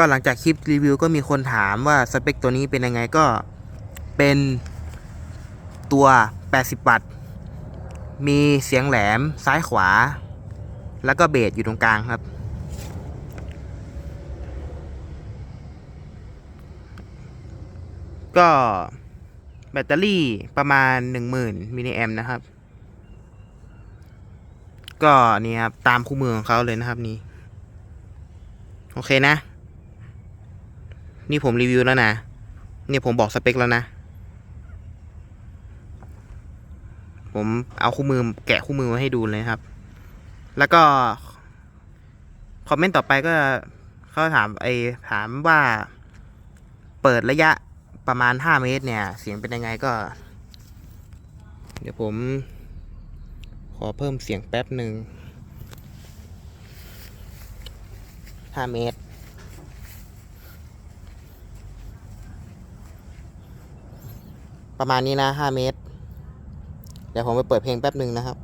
ก็หลังจากคลิปรีวิวก็มีคนถามว่าสเปคตัวนี้เป็นยังไงก็เป็นตัว 80 วัตต์ มีเสียงแหลมซ้ายขวา แล้วก็เบสอยู่ตรงกลางครับ ก็แบตเตอรี่ประมาณ 10,000มิลลิแอมนะครับ ก็นี่ครับ ตามคู่มือของเขาเลยนะครับนี่ โอเคนะ นี่ผมรีวิวแล้วนะนี่ผมบอกสเปคแล้วนะ ผมเอาคู่มือแกะคู่มือมาให้ดูเลยครับ แล้วก็คอมเมนต์ต่อไปก็เขาถามไอถามว่าเปิดระยะประมาณ 5 เมตรเนี่ย เสียงเป็นยังไงก็ เดี๋ยวผม ขอเพิ่มเสียงแป๊บหนึ่ง 5 เมตร ประมาณนี้นะ 5 เมตร เดี๋ยวผมไปเปิดเพลงแป๊บหนึ่งนะครับ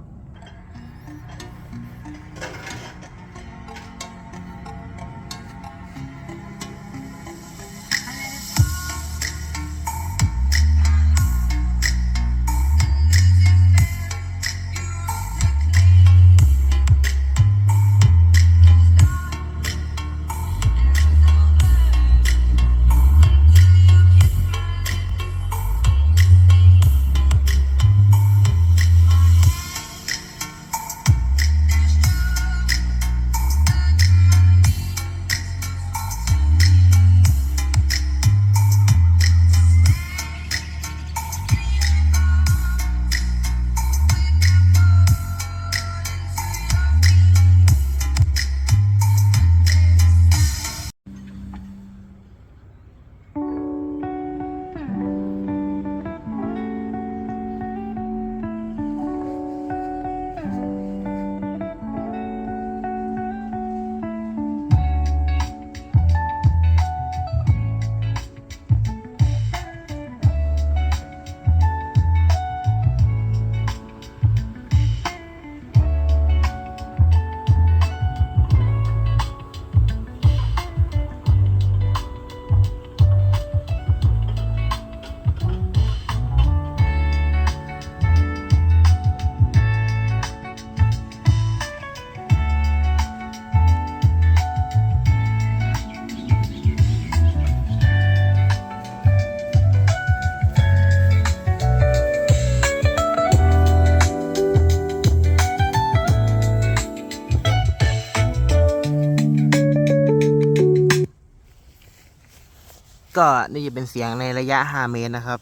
ก็นี่จะเป็นเสียงในระยะ 5 เมตรนะครับ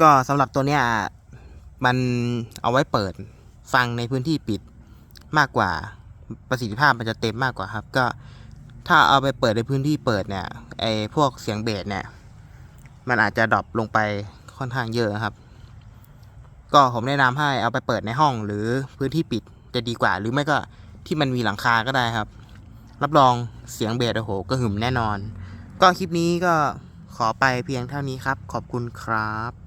ก็สำหรับตัวเนี้ยมันเอาไว้เปิดฟังในพื้นที่ปิดมากกว่าประสิทธิภาพมันจะเต็มมากกว่าครับ ก็ถ้าเอาไปเปิดในพื้นที่เปิดเนี่ยไอพวกเสียงเบสเนี่ย มันอาจจะดรอปลงไปค่อนข้างเยอะครับ ก็ผมแนะนำให้เอาไปเปิดในห้องหรือพื้นที่ปิดจะดีกว่า หรือไม่ก็ที่มันมีหลังคาก็ได้ครับ รับรองเสียงเบสโอ้โหก็หึมแน่นอน ก็คลิปนี้ก็ขอไปเพียงเท่านี้ครับ ขอบคุณครับ